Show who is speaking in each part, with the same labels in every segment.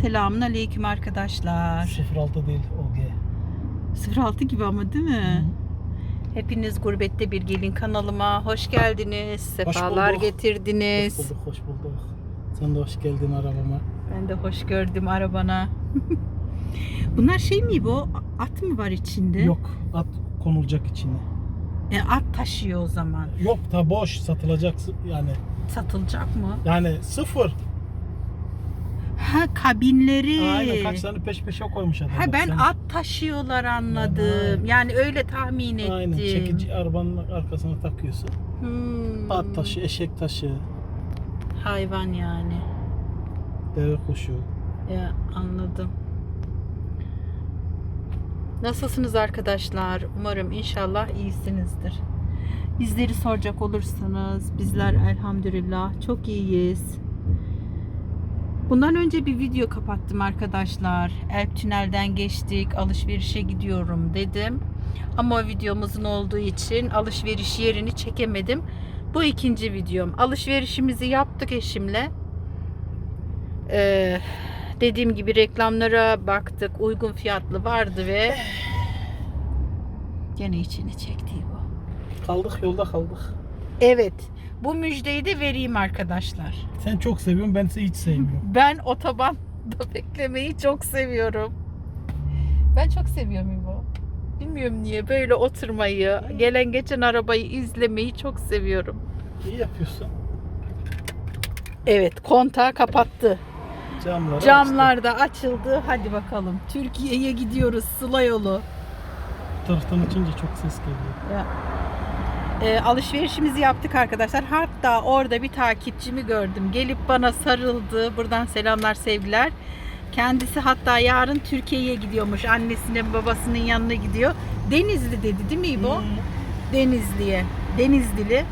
Speaker 1: Selamun aleyküm arkadaşlar.
Speaker 2: 06 değil OG.
Speaker 1: 06 gibi ama değil mi? Hepiniz Gurbette Bir Gelin kanalıma hoş geldiniz. Sefalar
Speaker 2: bulduk.
Speaker 1: getirdiniz.
Speaker 2: Hoş bulduk, hoş bulduk. Sen de hoş geldin arabama.
Speaker 1: Ben de hoş gördüm arabana. Bunlar şey mi bu? At mı var içinde?
Speaker 2: Yok, at konulacak içine.
Speaker 1: E, at taşıyor o zaman.
Speaker 2: Yok ta boş satılacak yani.
Speaker 1: Satılacak mı?
Speaker 2: Yani sıfır.
Speaker 1: Ha kabinleri.
Speaker 2: Aynen kaç tane peş peşe koymuş adam.
Speaker 1: Ha ben
Speaker 2: sen-
Speaker 1: at taşıyorlar anladım.
Speaker 2: Aynen.
Speaker 1: Yani öyle tahmin ettim.
Speaker 2: Aynen çekici arabanın arkasına takıyorsun.
Speaker 1: Hmm.
Speaker 2: At taşı, eşek taşı,
Speaker 1: Hayvan yani.
Speaker 2: deve kuşu.
Speaker 1: Ya anladım. Nasılsınız arkadaşlar? Umarım inşallah iyisinizdir. Bizleri soracak olursanız bizler elhamdülillah çok iyiyiz. Bundan önce bir video kapattım arkadaşlar. Elp tünelden geçtik, alışverişe gidiyorum dedim. Ama videomuzun olduğu için alışveriş yerini çekemedim. Bu ikinci videom. Alışverişimizi yaptık eşimle. Ee, dediğim gibi reklamlara baktık. Uygun fiyatlı vardı ve gene içini çekti bu.
Speaker 2: Kaldık yolda kaldık.
Speaker 1: Evet. Bu müjdeyi de vereyim arkadaşlar.
Speaker 2: Sen çok seviyorsun ben hiç sevmiyorum.
Speaker 1: Ben otobanda beklemeyi çok seviyorum. Ben çok seviyorum İbo. Bilmiyorum niye böyle oturmayı, gelen geçen arabayı izlemeyi çok seviyorum.
Speaker 2: İyi yapıyorsun.
Speaker 1: Evet, kontağı kapattı.
Speaker 2: Camları
Speaker 1: Camlar da açıldı. Hadi bakalım. Türkiye'ye gidiyoruz Sıla yolu.
Speaker 2: Bu taraftan açınca çok ses geliyor.
Speaker 1: Ya. Ee, alışverişimizi yaptık arkadaşlar. Hatta orada bir takipçimi gördüm. Gelip bana sarıldı. Buradan selamlar, sevgiler. Kendisi hatta yarın Türkiye'ye gidiyormuş. Annesinin babasının yanına gidiyor. Denizli dedi değil mi İbo?
Speaker 2: Hmm.
Speaker 1: Denizli'ye. Denizlili.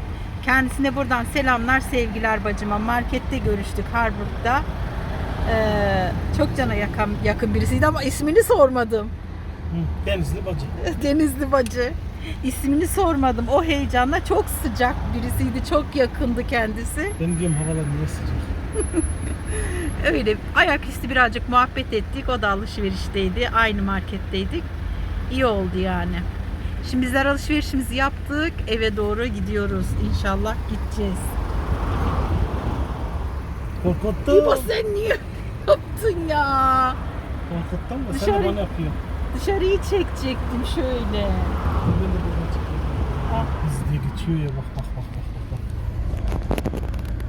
Speaker 1: Kendisine buradan selamlar, sevgiler bacıma. Markette görüştük Harburg'da. Ee, çok cana yakın, yakın birisiydi ama ismini sormadım.
Speaker 2: Denizli bacı.
Speaker 1: Denizli bacı. İsmini sormadım. O heyecanla çok sıcak birisiydi. Çok yakındı kendisi.
Speaker 2: Ben diyorum havalar niye sıcak.
Speaker 1: Öyle ayaküstü birazcık muhabbet ettik. O da alışverişteydi. Aynı marketteydik. İyi oldu yani. Şimdi bizler alışverişimizi yaptık. Eve doğru gidiyoruz. İnşallah gideceğiz.
Speaker 2: Korkuttun.
Speaker 1: İbo sen niye yaptın ya?
Speaker 2: Korkuttun mu? Sen
Speaker 1: Dışarı-
Speaker 2: de bana yapıyorsun.
Speaker 1: Dışarıyı çekecektim şöyle.
Speaker 2: Ben de. Geçiyor ya bak bak bak bak. bak.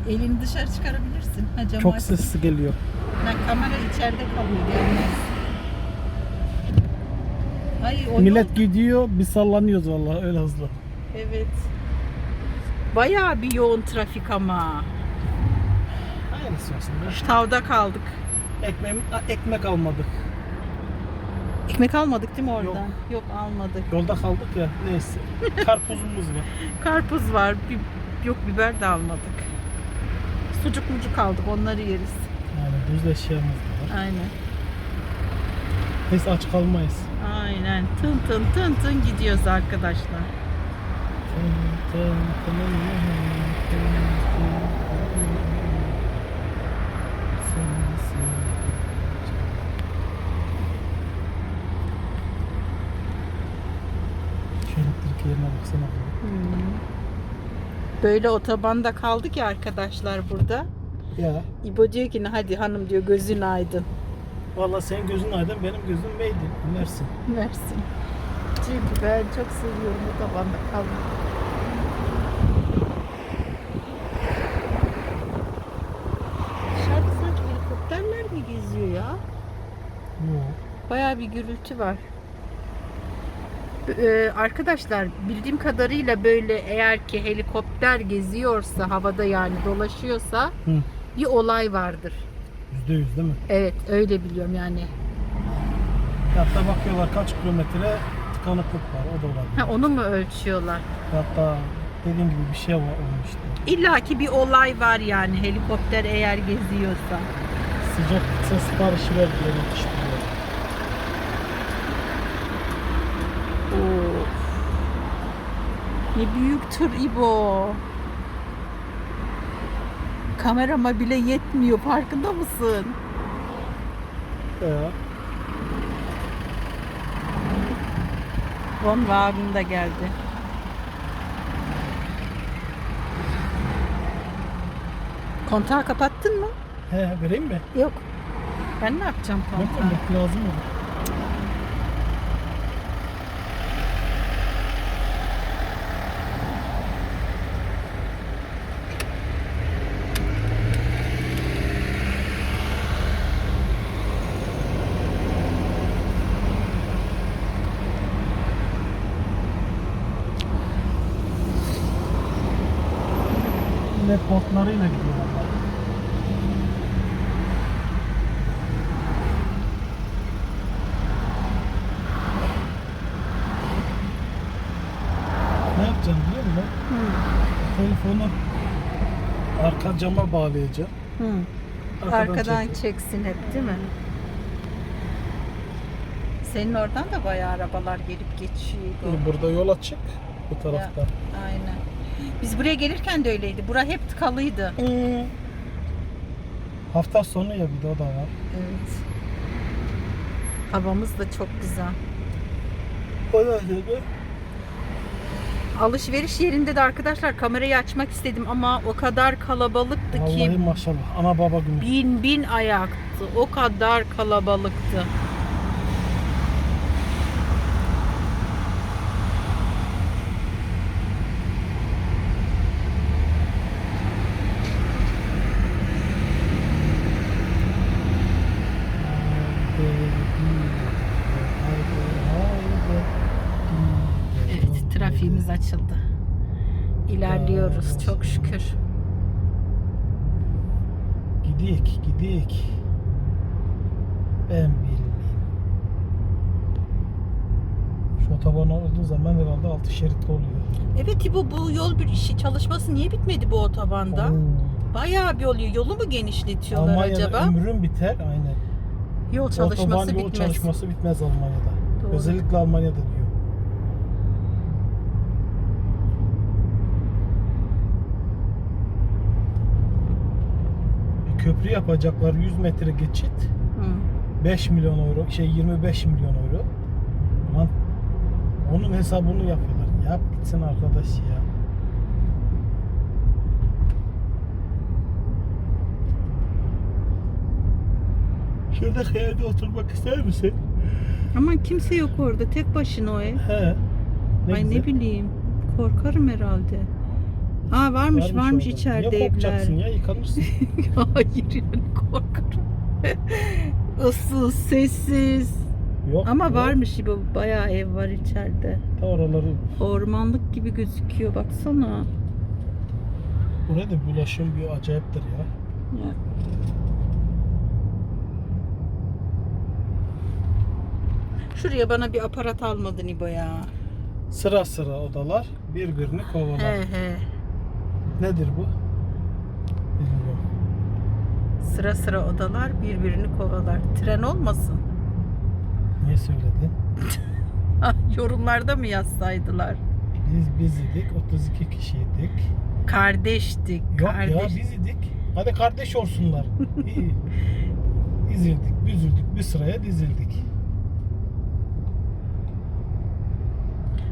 Speaker 1: Elini dışarı çıkarabilirsin. Ha, camı
Speaker 2: Çok
Speaker 1: aç.
Speaker 2: sesli geliyor.
Speaker 1: Ha, kamera içeride kalıyor gelmez. Ay, o
Speaker 2: Millet gidiyor biz sallanıyoruz vallahi öyle hızlı.
Speaker 1: yol- Evet. Bayağı bir yoğun trafik ama.
Speaker 2: Aynısı aslında.
Speaker 1: Tavda kaldık.
Speaker 2: Ekmeğim, ekmek almadık.
Speaker 1: Ekmek almadık değil mi oradan?
Speaker 2: Yok.
Speaker 1: Yok, almadık.
Speaker 2: Yolda kaldık ya neyse. Karpuzumuz var.
Speaker 1: Karpuz var. Bi yok biber de almadık. Sucuk mucuk aldık onları yeriz.
Speaker 2: Yani buzlu eşyamız da var.
Speaker 1: Aynen.
Speaker 2: Neyse aç kalmayız.
Speaker 1: Aynen. Tın tın tın tın gidiyoruz arkadaşlar.
Speaker 2: Tın tın tın tın tın. Sensin. Türkiye'ye baksana.
Speaker 1: Hmm. Böyle otobanda kaldık ya arkadaşlar burada.
Speaker 2: Ya
Speaker 1: İbo diyor ki hadi hanım diyor gözün aydın.
Speaker 2: vallahi senin gözün aydın benim gözüm meydin. Mersin.
Speaker 1: Mersin. Çünkü ben çok seviyorum otobanda kalmayı. Dışarıda sanki helikopterler mi geziyor ya?
Speaker 2: Yok.
Speaker 1: Bayağı bir gürültü var. Ee, arkadaşlar bildiğim kadarıyla böyle eğer ki helikopter geziyorsa havada yani dolaşıyorsa
Speaker 2: Hı.
Speaker 1: bir olay vardır.
Speaker 2: Yüzde yüz değil mi?
Speaker 1: Evet öyle biliyorum yani.
Speaker 2: Hatta bakıyorlar kaç kilometre tıkanıklık var. O da olabilir.
Speaker 1: Ha, onu mu ölçüyorlar?
Speaker 2: Hatta dediğim gibi bir şey var olmuştu.
Speaker 1: İlla ki bir olay var yani helikopter eğer geziyorsa.
Speaker 2: Sıcak ses siparişi verdiler yetiştiriyor.
Speaker 1: Ne büyük tır İbo. Kamerama bile yetmiyor farkında mısın?
Speaker 2: Ya.
Speaker 1: Von Wagen da geldi. Kontağı kapattın mı?
Speaker 2: He vereyim mi?
Speaker 1: Yok. Ben ne yapacağım kontağı?
Speaker 2: yok lazım olur. Yine portlarıyla gidiyorlar. Ne yapacağım biliyor musun?
Speaker 1: Hı.
Speaker 2: Telefonu arka cama bağlayacağım.
Speaker 1: Hı.
Speaker 2: Arkadan
Speaker 1: Arkadan
Speaker 2: çek-
Speaker 1: çeksin hep değil mi? Senin oradan da bayağı arabalar gelip geçiyor.
Speaker 2: Burada yol açık bu tarafta.
Speaker 1: Aynen. Biz buraya gelirken de öyleydi. Bura hep tıkalıydı.
Speaker 2: Hmm. Hafta sonu ya bir de o da var.
Speaker 1: Evet. Havamız da çok güzel.
Speaker 2: O da.
Speaker 1: Alışveriş yerinde de arkadaşlar kamerayı açmak istedim ama o kadar kalabalıktı
Speaker 2: Vallahi
Speaker 1: ki
Speaker 2: maşallah. Ana baba günü.
Speaker 1: bin bin ayaktı. O kadar kalabalıktı.
Speaker 2: 6 şeritli oluyor.
Speaker 1: Evet bu bu yol bir işi çalışması niye bitmedi bu otobanda?
Speaker 2: Oo.
Speaker 1: Bayağı bir oluyor. Yolu mu genişletiyorlar
Speaker 2: Almanya'da
Speaker 1: acaba?
Speaker 2: ömrün biter aynı.
Speaker 1: Yol çalışması
Speaker 2: Otoban yol çalışması bitmez Almanya'da.
Speaker 1: Doğru.
Speaker 2: Özellikle Almanya'da diyor. E, köprü yapacaklar 100 metre geçit.
Speaker 1: Hı.
Speaker 2: 5 milyon euro şey 25 milyon euro. Lan onun hesabını yapıyorlar. Yap gitsin arkadaş ya. Şurada kıyada oturmak ister misin?
Speaker 1: Ama kimse yok orada. Tek başına o ev.
Speaker 2: He. Ne
Speaker 1: Ay
Speaker 2: güzel.
Speaker 1: ne bileyim. Korkarım herhalde. Aa varmış varmış,
Speaker 2: orada.
Speaker 1: içeride
Speaker 2: korkacaksın
Speaker 1: evler.
Speaker 2: ya yıkanırsın.
Speaker 1: Hayır yani korkarım. Issız, sessiz.
Speaker 2: Yok.
Speaker 1: Ama varmış gibi bayağı ev var içeride.
Speaker 2: Ta oraları
Speaker 1: Ormanlık gibi gözüküyor baksana.
Speaker 2: buraya da bulaşım bir acayiptir ya.
Speaker 1: Ya. Şuraya bana bir aparat almadın İbo ya.
Speaker 2: Sıra sıra odalar birbirini kovalar.
Speaker 1: He he.
Speaker 2: Nedir bu? Bilmiyorum.
Speaker 1: Sıra sıra odalar birbirini kovalar. Tren olmasın.
Speaker 2: Niye söyledin?
Speaker 1: Yorumlarda mı yazsaydılar?
Speaker 2: Biz biz idik, 32 kişiydik.
Speaker 1: Kardeştik.
Speaker 2: Yok
Speaker 1: kardeş.
Speaker 2: ya biz idik. Hadi kardeş olsunlar. İyi. Dizildik, büzüldük, bir sıraya dizildik.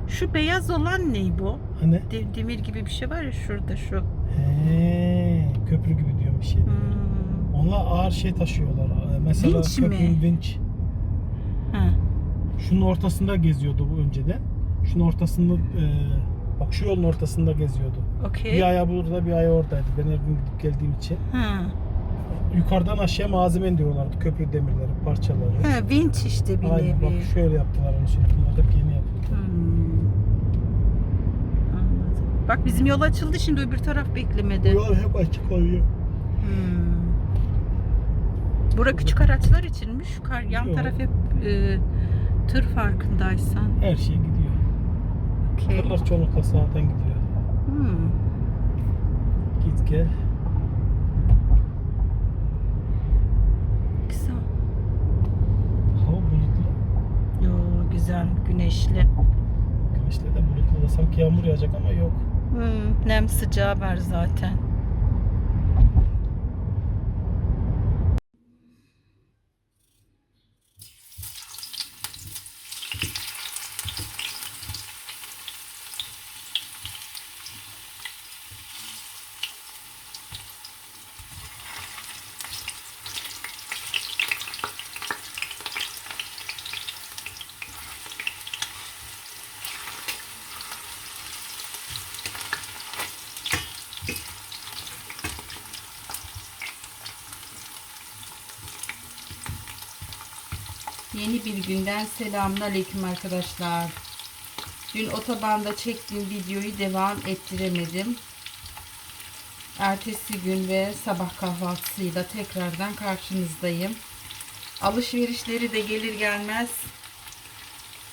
Speaker 1: Şu beyaz olan ne bu?
Speaker 2: Hani?
Speaker 1: De- demir gibi bir şey var ya şurada şu.
Speaker 2: He, köprü gibi diyorum bir şey.
Speaker 1: Hmm.
Speaker 2: Onlar ağır şey taşıyorlar. Ee, Mesela
Speaker 1: Vinç mi?
Speaker 2: köprünün vinç. Şunun ortasında geziyordu bu önceden. Şunun ortasında e, bak şu yolun ortasında geziyordu.
Speaker 1: Okey.
Speaker 2: Bir ayağı burada bir ayağı oradaydı. Ben her gün gidip geldiğim için.
Speaker 1: Ha.
Speaker 2: Yukarıdan aşağıya malzeme indiriyorlardı. Köprü demirleri, parçaları.
Speaker 1: ha. Vinç işte bir
Speaker 2: Aynen
Speaker 1: nevi.
Speaker 2: bak şöyle yaptılar onu şimdi. Bunlar hep yeni yapıldı.
Speaker 1: Hmm. Anladım. Bak bizim yol açıldı şimdi öbür taraf beklemedi.
Speaker 2: Bu yol hep açık oluyor.
Speaker 1: Hmm. Bura küçük araçlar içinmiş. Kar, yan
Speaker 2: Yok.
Speaker 1: taraf hep e, tır farkındaysan.
Speaker 2: Her şey gidiyor.
Speaker 1: Okey.
Speaker 2: Tırlar çoğunlukla sağdan gidiyor.
Speaker 1: Hmm.
Speaker 2: Git gel.
Speaker 1: Güzel.
Speaker 2: Hava bulutlu.
Speaker 1: Yo güzel, güneşli.
Speaker 2: Güneşte de bulutlu da sanki yağmur yağacak ama yok.
Speaker 1: Hmm. Nem sıcağı var zaten. Yeni bir günden selamünaleyküm arkadaşlar. Dün otobanda çektiğim videoyu devam ettiremedim. Ertesi gün ve sabah kahvaltısıyla tekrardan karşınızdayım. Alışverişleri de gelir gelmez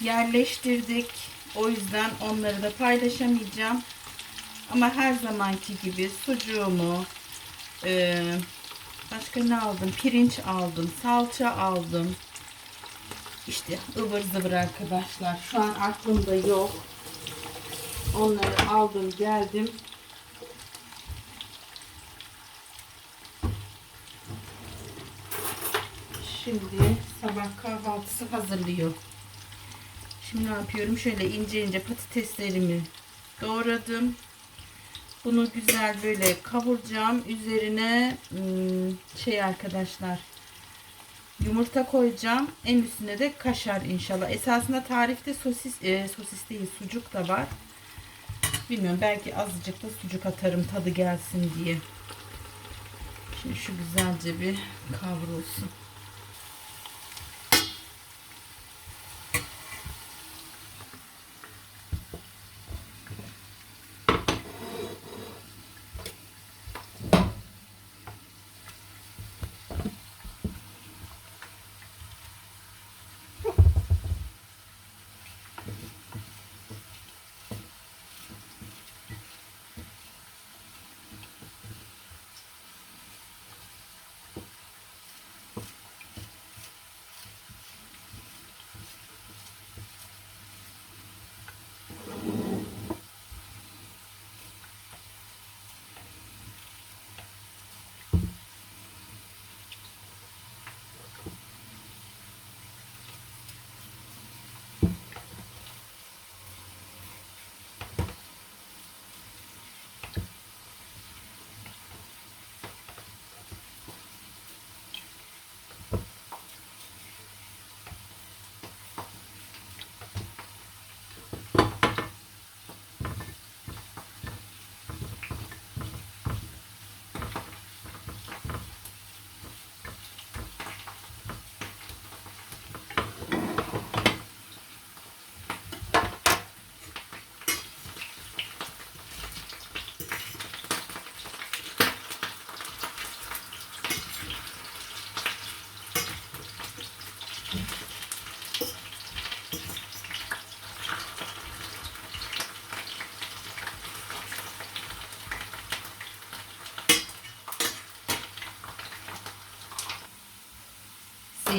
Speaker 1: yerleştirdik. O yüzden onları da paylaşamayacağım. Ama her zamanki gibi sucuğumu, başka ne aldım? Pirinç aldım, salça aldım. İşte ıvır zıvır arkadaşlar. Şu an aklımda yok. Onları aldım geldim. Şimdi sabah kahvaltısı hazırlıyor. Şimdi ne yapıyorum? Şöyle ince ince patateslerimi doğradım. Bunu güzel böyle kavuracağım. Üzerine hmm, şey arkadaşlar yumurta koyacağım. En üstüne de kaşar inşallah. Esasında tarifte sosis e, sosis değil sucuk da var. Bilmiyorum belki azıcık da sucuk atarım tadı gelsin diye. Şimdi şu güzelce bir kavrulsun.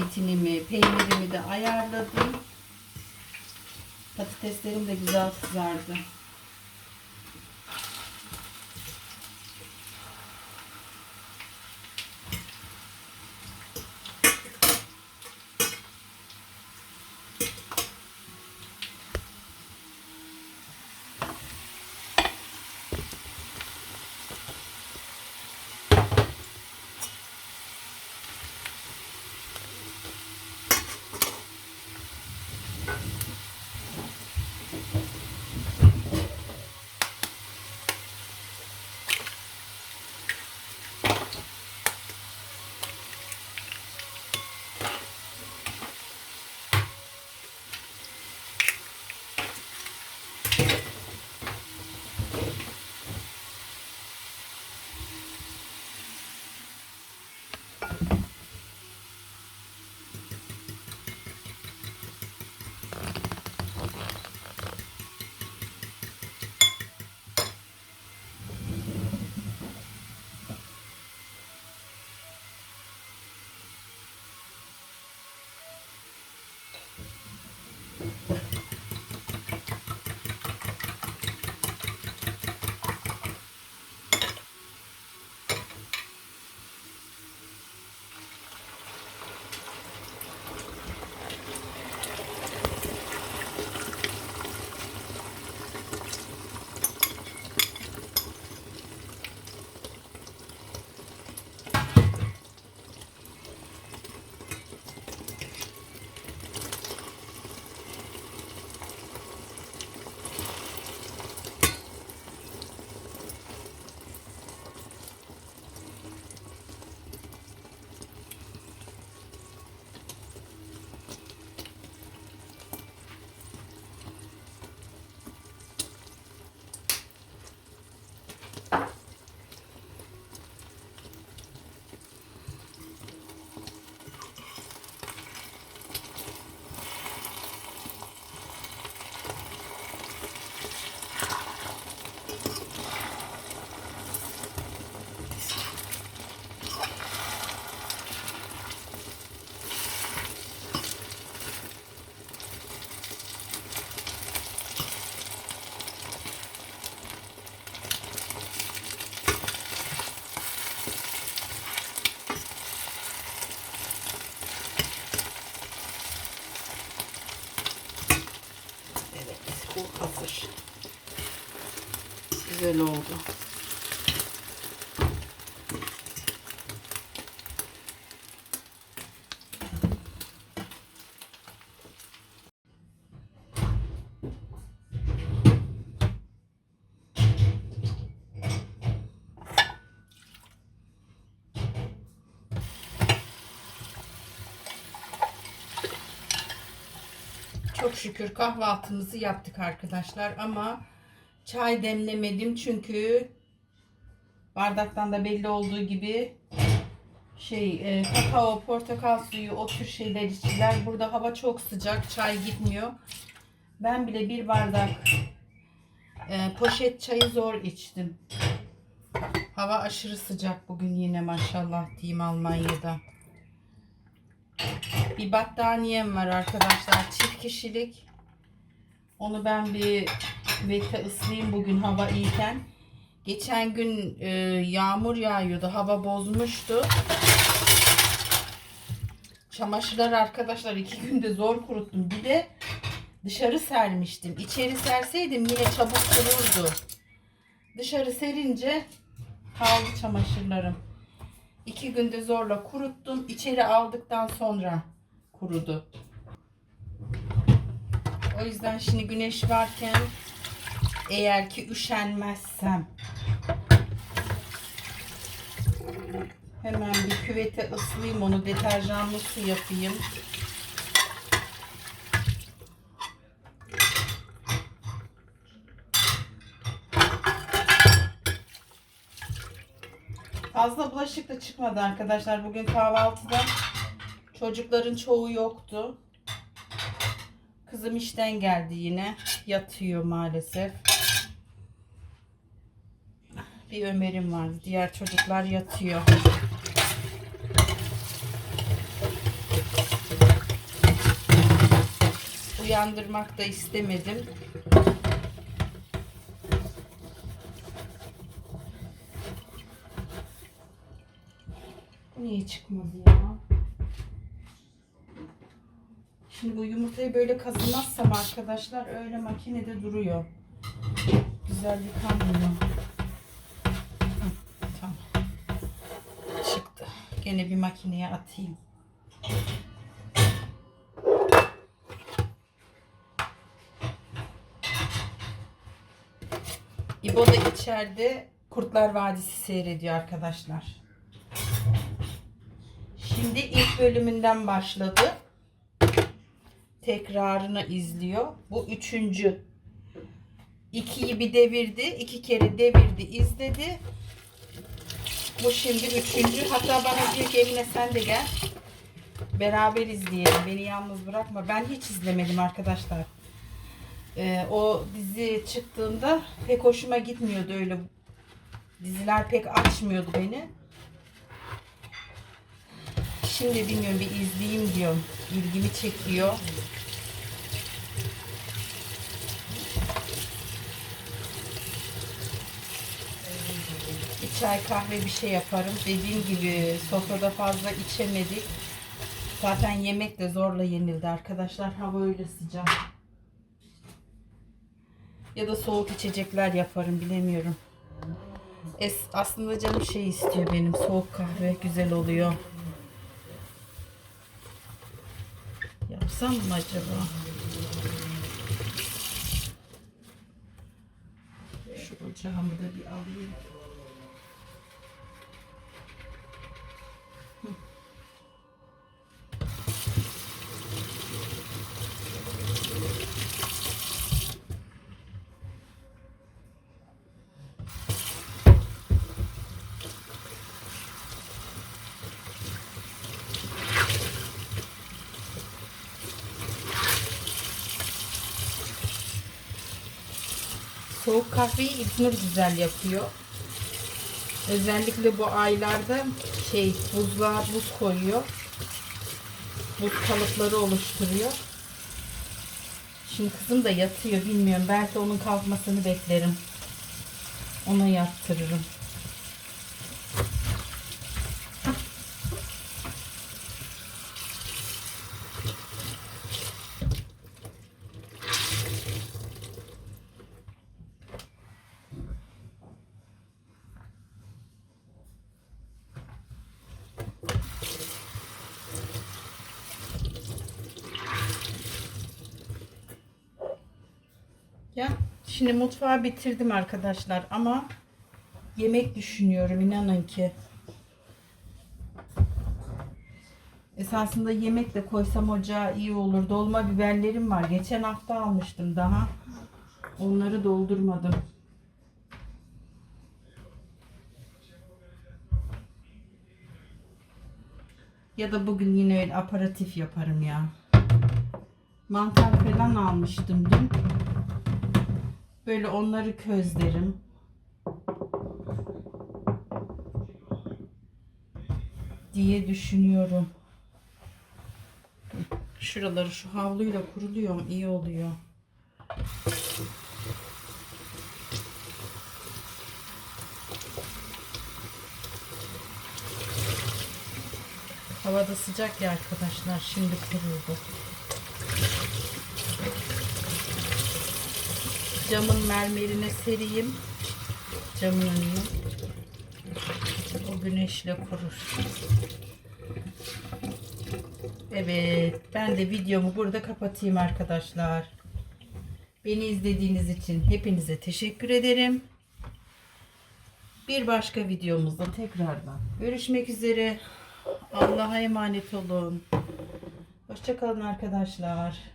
Speaker 1: Zeytinimi, peynirimi de ayarladım. Patateslerim de güzel kızardı. Güzel oldu. Çok şükür kahvaltımızı yaptık arkadaşlar ama çay demlemedim çünkü bardaktan da belli olduğu gibi şey e, kakao, portakal suyu o tür şeyler içtiler. Burada hava çok sıcak, çay gitmiyor. Ben bile bir bardak e, poşet çayı zor içtim. Hava aşırı sıcak bugün yine maşallah diyeyim Almanya'da. Bir battaniyem var arkadaşlar. Çift kişilik. Onu ben bir vete ıslayayım bugün hava iyiyken. Geçen gün e, yağmur yağıyordu. Hava bozmuştu. Çamaşırlar arkadaşlar iki günde zor kuruttum. Bir de dışarı sermiştim. İçeri serseydim yine çabuk kururdu. Dışarı serince kaldı çamaşırlarım. İki günde zorla kuruttum. İçeri aldıktan sonra kurudu. O yüzden şimdi güneş varken eğer ki üşenmezsem hemen bir küvete ıslayayım onu deterjanlı su yapayım. Fazla bulaşık da çıkmadı arkadaşlar. Bugün kahvaltıda çocukların çoğu yoktu. Kızım işten geldi yine. Yatıyor maalesef. Bir Ömer'im var. Diğer çocuklar yatıyor. Uyandırmak da istemedim. Niye çıkmadı ya? Şimdi bu yumurtayı böyle kazımazsam arkadaşlar öyle makinede duruyor. Güzel yıkanmıyor. Gene bir makineye atayım. İbo da içeride Kurtlar Vadisi seyrediyor arkadaşlar. Şimdi ilk bölümünden başladı. Tekrarını izliyor. Bu üçüncü. İkiyi bir devirdi. iki kere devirdi, izledi. Bu şimdi üçüncü. Hatta bana diyor ki Emine sen de gel. Beraber izleyelim. Beni yalnız bırakma. Ben hiç izlemedim arkadaşlar. Ee, o dizi çıktığında pek hoşuma gitmiyordu öyle. Diziler pek açmıyordu beni. Şimdi bilmiyorum bir izleyeyim diyorum. İlgimi çekiyor. Çay kahve bir şey yaparım. Dediğim gibi sofrada fazla içemedik. Zaten yemek de zorla yenildi arkadaşlar. Hava öyle sıcak. Ya da soğuk içecekler yaparım bilemiyorum. Es, aslında canım şey istiyor benim. Soğuk kahve güzel oluyor. Yapsam mı acaba? Şu ocağımı da bir alayım. Soğuk kahveyi İlknur güzel yapıyor. Özellikle bu aylarda şey buzluğa buz koyuyor. Buz kalıpları oluşturuyor. Şimdi kızım da yatıyor bilmiyorum. Belki onun kalkmasını beklerim. Ona yattırırım. Şimdi mutfağı bitirdim arkadaşlar ama yemek düşünüyorum inanın ki. Esasında yemek de koysam ocağa iyi olur. Dolma biberlerim var. Geçen hafta almıştım daha. Onları doldurmadım. Ya da bugün yine öyle aparatif yaparım ya. Mantar falan almıştım dün. Böyle onları közlerim. diye düşünüyorum. Şuraları şu havluyla kuruluyor iyi oluyor. Havada sıcak ya arkadaşlar. Şimdi kuruldu. Camın mermerine sereyim. Camın önüne. O güneşle kurur. Evet, ben de videomu burada kapatayım arkadaşlar. Beni izlediğiniz için hepinize teşekkür ederim. Bir başka videomuzda tekrardan görüşmek üzere. Allah'a emanet olun. Hoşçakalın arkadaşlar.